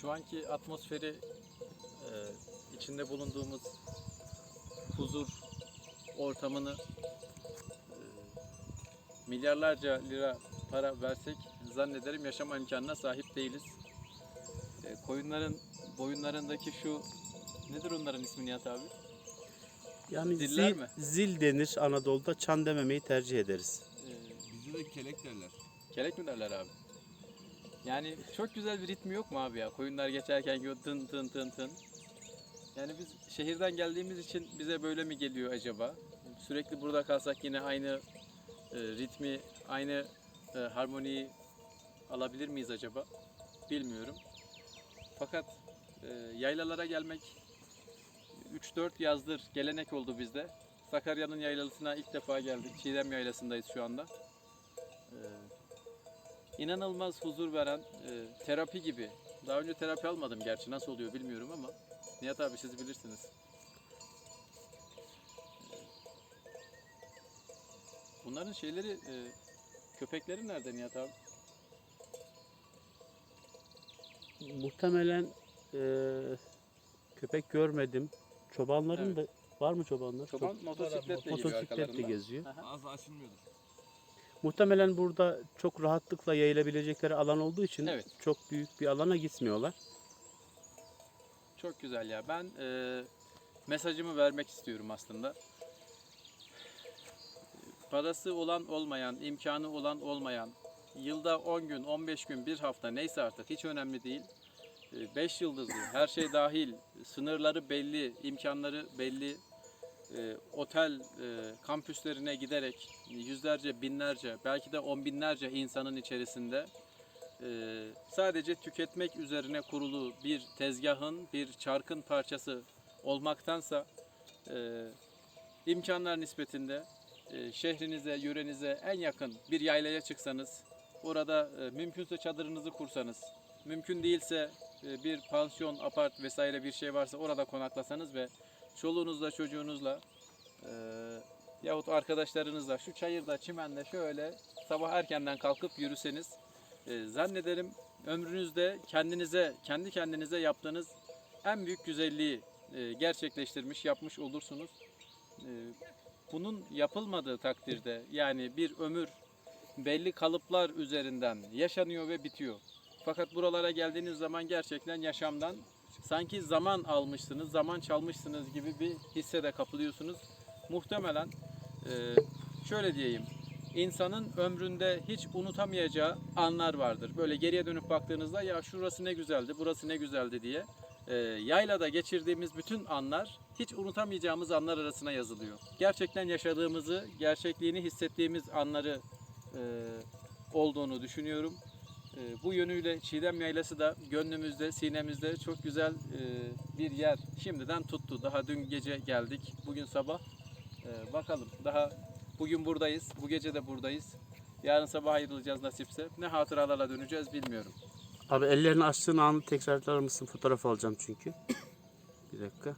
şu anki atmosferi e, içinde bulunduğumuz huzur ortamını e, milyarlarca lira para versek zannederim yaşama imkanına sahip değiliz. E, koyunların boyunlarındaki şu nedir onların ismi Nihat abi? Yani zil, mi? zil denir Anadolu'da çan dememeyi tercih ederiz. E, Bizde de kelek derler. kelek mi derler abi? Yani çok güzel bir ritmi yok mu abi ya? Koyunlar geçerken gö- tın tın tın tın. Yani biz şehirden geldiğimiz için bize böyle mi geliyor acaba? Sürekli burada kalsak yine aynı e, ritmi, aynı e, harmoniyi alabilir miyiz acaba? Bilmiyorum. Fakat e, yaylalara gelmek 3-4 yazdır gelenek oldu bizde. Sakarya'nın yaylasına ilk defa geldik. Çiğdem Yaylası'ndayız şu anda. E, inanılmaz huzur veren e, terapi gibi. Daha önce terapi almadım gerçi nasıl oluyor bilmiyorum ama Nihat abi siz bilirsiniz. Bunların şeyleri e, köpekleri nerede Nihat abi? Muhtemelen eee, köpek görmedim. Çobanların da var mı çobanlar? Çoban Çok- motosikletle gidiyor motosikletle arkalarında. geziyor. Ağzı açılmıyordur. Muhtemelen burada çok rahatlıkla yayılabilecekleri alan olduğu için Evet. çok büyük bir alana gitmiyorlar. Çok güzel ya. Ben e, mesajımı vermek istiyorum aslında. Parası olan olmayan, imkanı olan olmayan, yılda 10 gün, 15 gün, bir hafta neyse artık hiç önemli değil. 5 yıldızlı, her şey dahil, sınırları belli, imkanları belli. E, otel e, kampüslerine giderek yüzlerce, binlerce, belki de on binlerce insanın içerisinde e, sadece tüketmek üzerine kurulu bir tezgahın, bir çarkın parçası olmaktansa e, imkanlar nispetinde e, şehrinize, yörenize en yakın bir yaylaya çıksanız, orada e, mümkünse çadırınızı kursanız, mümkün değilse e, bir pansiyon, apart vesaire bir şey varsa orada konaklasanız ve çoluğunuzla, çocuğunuzla e, yahut arkadaşlarınızla şu çayırda, çimende şöyle sabah erkenden kalkıp yürüseniz e, zannederim ömrünüzde kendinize, kendi kendinize yaptığınız en büyük güzelliği e, gerçekleştirmiş, yapmış olursunuz. E, bunun yapılmadığı takdirde yani bir ömür belli kalıplar üzerinden yaşanıyor ve bitiyor. Fakat buralara geldiğiniz zaman gerçekten yaşamdan sanki zaman almışsınız, zaman çalmışsınız gibi bir hisse de kapılıyorsunuz. Muhtemelen e, şöyle diyeyim, insanın ömründe hiç unutamayacağı anlar vardır. Böyle geriye dönüp baktığınızda ya şurası ne güzeldi, burası ne güzeldi diye. E, yaylada geçirdiğimiz bütün anlar hiç unutamayacağımız anlar arasına yazılıyor. Gerçekten yaşadığımızı, gerçekliğini hissettiğimiz anları e, olduğunu düşünüyorum. E, bu yönüyle Çiğdem Yaylası da gönlümüzde, sinemizde çok güzel e, bir yer. Şimdiden tuttu. Daha dün gece geldik, bugün sabah. E, bakalım daha bugün buradayız, bu gece de buradayız. Yarın sabah ayrılacağız nasipse. Ne hatıralarla döneceğiz bilmiyorum. Abi ellerini açtığın anı tekrarlar mısın? Fotoğraf alacağım çünkü. Bir dakika.